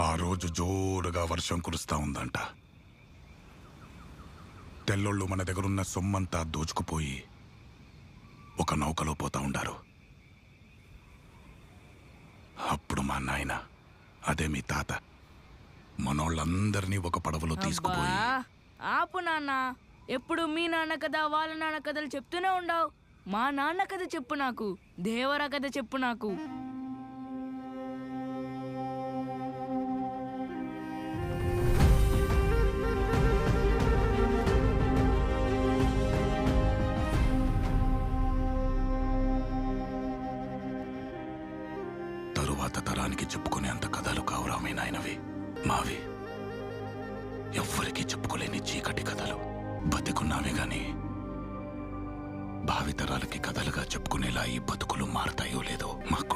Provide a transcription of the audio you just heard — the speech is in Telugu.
ఆ రోజు జోరుగా వర్షం కురుస్తా ఉందంట. తెల్లోళ్ళు మన దగ్గరున్న సొమ్మంతా దోచుకుపోయి ఒక నౌకలో పోతా ఉండారు. అప్పుడు మా నాయన అదే మీ తాత మనోళ్ళందరినీ ఒక పడవలో తీసుకుపోయి ఆపు నాన్న. ఎప్పుడు మీ నాన్న కథ వాళ్ళ నాన్న కథలు చెప్తూనే ఉండవు. మా నాన్న కథ చెప్పు నాకు దేవర కథ చెప్పు నాకు. తరువాత తరానికి చెప్పుకునేంత కథలు కావురా మీ నాయనవి. మావి ఎవ్వరికీ చెప్పుకోలేని చీకటి కథలు. బతికున్నావే గాని భావితరాలకి కథలుగా చెప్పుకునేలా ఈ బతుకులు మారతాయో లేదో మాకు